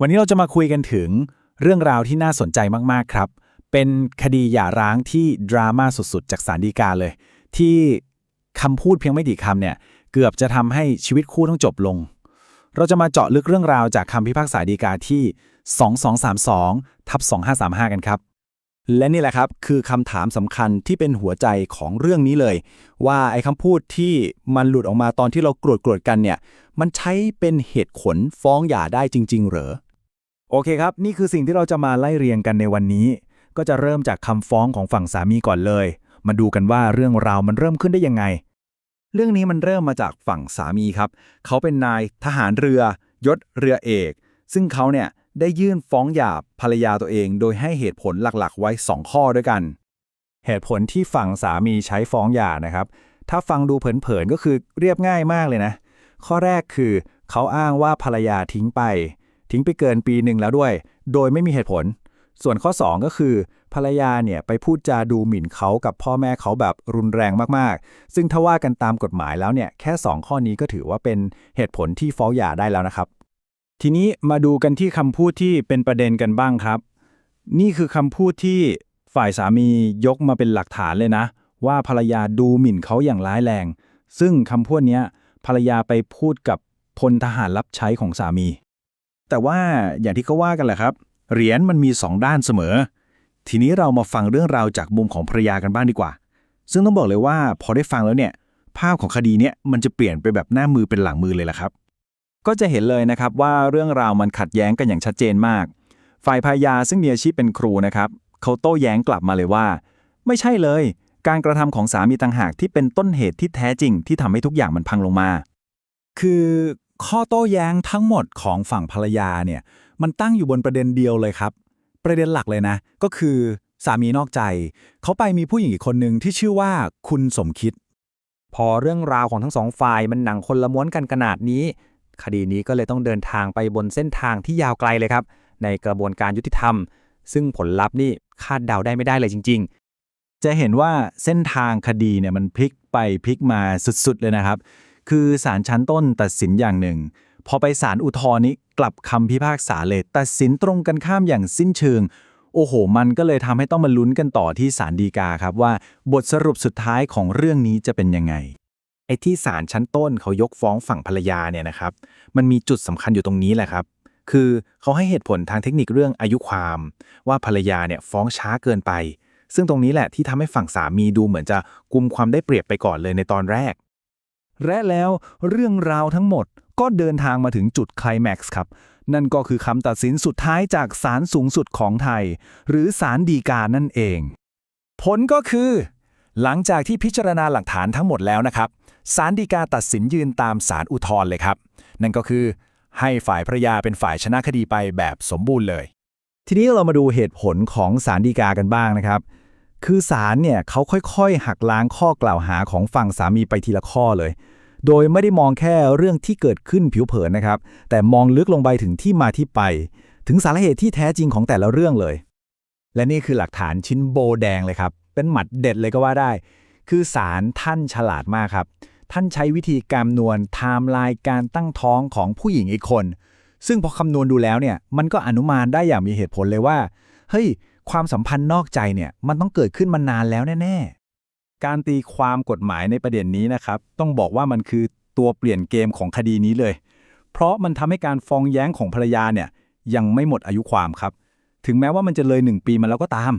วันนี้เราจะมาคุยกันถึงเรื่องราวที่น่าสนใจมากๆครับ เป็นคดีหย่าร้างที่ดราม่าสุดๆ จากสารดีกาเลย ที่คำพูดเพียงไม่กี่คำเนี่ย เกือบจะทำให้ชีวิตคู่ต้องจบลง เราจะมาเจาะลึกเรื่องราวจากคำพิพากษาดีกาที่ 2232ทับ2535 กันครับ และนี่แหละครับคือคำถามสำคัญที่เป็นหัวใจของเรื่องนี้เลย ว่าไอ้คำพูดที่มันหลุดออกมาตอนที่เรากรวดกรวดๆกันเนี่ย มันใช้เป็นเหตุผลฟ้องหย่าได้จริง ๆ เหรอ โอเคครับ นี่คือสิ่งที่เราจะมาไล่เรียงกันในวันนี้ ก็จะเริ่มจากคำฟ้องของฝั่งสามีก่อนเลย มาดูกันว่าเรื่องราวมันเริ่มขึ้นได้ยังไง เรื่องนี้มันเริ่มมาจากฝั่งสามีครับ เขาเป็นนายทหารเรือยศเรือเอก ซึ่งเขาเนี่ยได้ยื่นฟ้องหย่าภรรยาตัวเอง โดยให้เหตุผลหลักๆ ไว้ 2 ข้อด้วยกัน เหตุผลที่ฝั่งสามีใช้ฟ้องหย่านะครับ ถ้าฟังดูเผินๆก็คือเรียบง่ายมากเลยนะ ข้อแรกคือ เขาอ้างว่าภรรยาทิ้งไป ทิ้งไปเกินปีหนึ่งแล้วด้วย โดยไม่มีเหตุผล ส่วนข้อ 2 ก็คือ ภรรยาเนี่ยไปพูดจาดูหมิ่นเขากับพ่อแม่เขาแบบรุนแรงมากๆ ซึ่งถ้าว่ากันตามกฎหมายแล้วเนี่ยแค่ 2 ข้อนี้ก็ถือว่าเป็นเหตุผลที่ฟ้องหย่าได้แล้วนะครับ ทีนี้มาดูกันที่คำพูดที่เป็นประเด็นกันบ้างครับ นี่คือคำพูดที่ฝ่ายสามียกมาเป็นหลักฐานเลยนะ ว่าภรรยาดูหมิ่นเขาอย่างร้ายแรง ซึ่งคำพูดเนี้ยภรรยาไปพูดกับพลทหารรับใช้ของสามี แต่ว่าอย่างที่เขาว่ากันแหละครับ เหรียญมันมีสองด้านเสมอ ทีนี้เรามาฟังเรื่องราวจากมุมของภรรยากันบ้างดีกว่า ซึ่งต้องบอกเลยว่าพอได้ฟังแล้วเนี่ย ภาพของคดีเนี้ยมันจะเปลี่ยนไปแบบหน้ามือเป็นหลังมือเลยละครับ ก็จะเห็นเลยนะครับว่าเรื่องราวมันขัดแย้งกันอย่างชัดเจนมาก ฝ่ายภรรยาซึ่งมีอาชีพเป็นครูนะครับเขาโต้แย้งกลับมาเลยว่า ไม่ใช่เลย การกระทำของสามีต่างหากที่เป็นต้นเหตุที่แท้จริงที่ทำให้ทุกอย่างมันพังลงมา คือ ข้อโต้แย้งทั้งหมดของฝั่งภรรยาเนี่ยมันตั้งอยู่บนประเด็นเดียวเลยครับ ประเด็นหลักเลยนะ ก็คือสามีนอกใจ เขาไปมีผู้หญิงอีกคนหนึ่งที่ชื่อว่าคุณสมคิด พอเรื่องราวของทั้งสองฝ่ายมันหนังคนละม้วนกันขนาดนี้ คดีนี้ก็เลยต้องเดินทางไปบนเส้นทางที่ยาวไกลเลยครับ ในกระบวนการยุติธรรม ซึ่งผลลัพธ์นี่คาดเดาได้ไม่ได้เลยจริงจะเห็นว่าเส้นทางคดีเนี่ยมันพลิกไปพลิกมาสุดๆเลยนะครับ คือศาลชั้นต้นตัดสินอย่างหนึ่ง พอไปศาลอุทธรณ์นี้กลับคำพิพากษาเลยตัดสินตรงกันข้ามอย่างสิ้นเชิง โอ้โห มันก็เลยทำให้ต้องมาลุ้นกันต่อที่ศาลฎีกาครับว่าบทสรุปสุดท้ายของเรื่องนี้จะเป็นยังไงไอ้ที่ศาลชั้นต้นเขายกฟ้องฝั่งภรรยาเนี่ยนะครับ มันมีจุดสำคัญอยู่ตรงนี้แหละครับ คือเขาให้เหตุผลทางเทคนิคเรื่องอายุความ ว่าภรรยาเนี่ยฟ้องช้าเกินไป ซึ่งตรงนี้แหละที่ทำให้ฝั่งสามีดูเหมือนจะกุมความได้เปรียบไปก่อนเลยในตอนแรก และแล้วเรื่องราวทั้งหมดก็เดินทางมาถึงจุดไคลแม็กซ์ครับ นั่นก็คือคำตัดสินสุดท้ายจากศาลสูงสุดของไทย หรือศาลฎีกานั่นเอง ผลก็คือ หลังจากที่พิจารณาหลักฐานทั้งหมดแล้วนะครับศาลฎีกาตัดสินยืนตามศาลอุทธรณ์เลยครับ นั่นก็คือ ให้ฝ่ายภรรยาเป็นฝ่ายชนะคดีไปแบบสมบูรณ์เลย ทีนี้เรามาดูเหตุผลของศาลฎีกากันบ้างนะครับ คือศาลเนี่ยเขาค่อยๆ หักล้างข้อกล่าวหาของฝั่งสามีไปทีละข้อเลย โดยไม่ได้มองแค่เรื่องที่เกิดขึ้นผิวเผินนะครับ แต่มองลึกลงไปถึงที่มาที่ไป ถึงสาเหตุที่แท้จริงของแต่ละเรื่องเลย และนี่คือหลักฐานชิ้นโบแดงเลยครับ เป็นหมัดเด็ดเลยก็ว่าได้ คือศาลท่านฉลาดมากครับ ท่านใช้วิธีการนวณไทม์ไลน์การตั้งท้องของผู้หญิงอีกคน ซึ่งพอคำนวณดูแล้วเนี่ย มันก็อนุมานได้อย่างมีเหตุผลเลยว่า เฮ้ย ความสัมพันธ์นอกใจเนี่ยมันต้องเกิดขึ้นมานานแล้วแน่ๆ การตีความกฎหมายในประเด็นนี้นะครับ ต้องบอกว่ามันคือตัวเปลี่ยนเกมของคดีนี้เลย เพราะมันทำให้การฟ้องแย้งของภรรยาเนี่ยยังไม่หมดอายุความครับ ถึงแม้ว่ามันจะเลย1ปีมาแล้วก็ตาม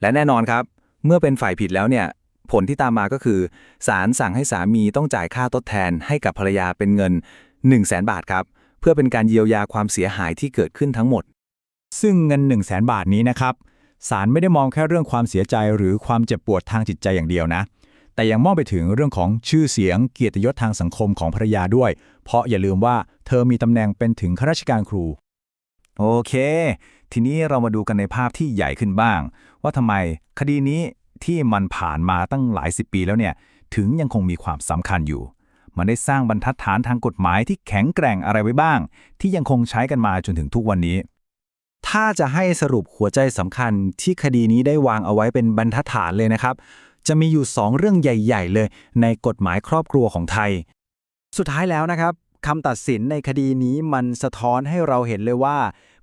และแน่นอนครับ เมื่อเป็นฝ่ายผิดแล้วเนี่ยผลที่ตามมาก็คือศาลสั่งให้สามีต้องจ่ายค่าทดแทนให้กับภรรยาเป็นเงิน 1 0 0 0 0แบาทครับ เพื่อเป็นการเยียวยาความเสียหายที่เกิดขึ้นทั้งหมด ซึ่งเงิน 1 0 0 0 0แบาทนี้นะครับ ศาลไม่ได้มองแค่เรื่องความเสียใจหรือความเจ็บปวดทางจิตใจอย่างเดียวนะ แต่ยังมองไปถึงเรื่องของชื่อเสียงเกียรติยศทางสังคมของภรรยาด้วย เพราะอย่าลืมว่าเธอมีตำแหน่งเป็นถึงข้าราชการครู โอเค ทีนี้เรามาดูกันในภาพที่ใหญ่ขึ้นบ้าง ว่าทำไมคดีนี้ที่มันผ่านมาตั้งหลายสิบปีแล้วเนี่ย ถึงยังคงมีความสำคัญอยู่ มันได้สร้างบรรทัดฐานทางกฎหมายที่แข็งแกร่งอะไรไว้บ้าง ที่ยังคงใช้กันมาจนถึงทุกวันนี้ ถ้าจะให้สรุปหัวใจสำคัญที่คดีนี้ได้วางเอาไว้เป็นบรรทัดฐานเลยนะครับ จะมีอยู่ 2 เรื่องใหญ่ ๆ เลย ในกฎหมายครอบครัวของไทย สุดท้ายแล้วนะครับคำตัดสินในคดีนี้มันสะท้อนให้เราเห็นเลยว่า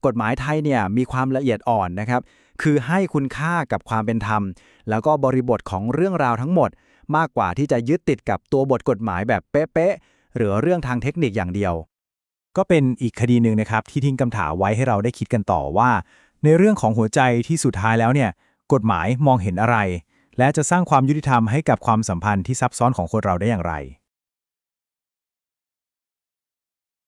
กฎหมายไทยเนี่ยมีความละเอียดอ่อนนะครับ คือให้คุณค่ากับความเป็นธรรม แล้วก็บริบทของเรื่องราวทั้งหมด มากกว่าที่จะยึดติดกับตัวบทกฎหมายแบบเป๊ะๆหรือเรื่องทางเทคนิคอย่างเดียว ก็เป็นอีกคดีหนึ่งนะครับที่ทิ้งคำถามไว้ให้เราได้คิดกันต่อว่า ในเรื่องของหัวใจที่สุดท้ายแล้วเนี่ยกฎหมายมองเห็นอะไร และจะสร้างความยุติธรรมให้กับความสัมพันธ์ที่ซับซ้อนของคนเราได้อย่างไร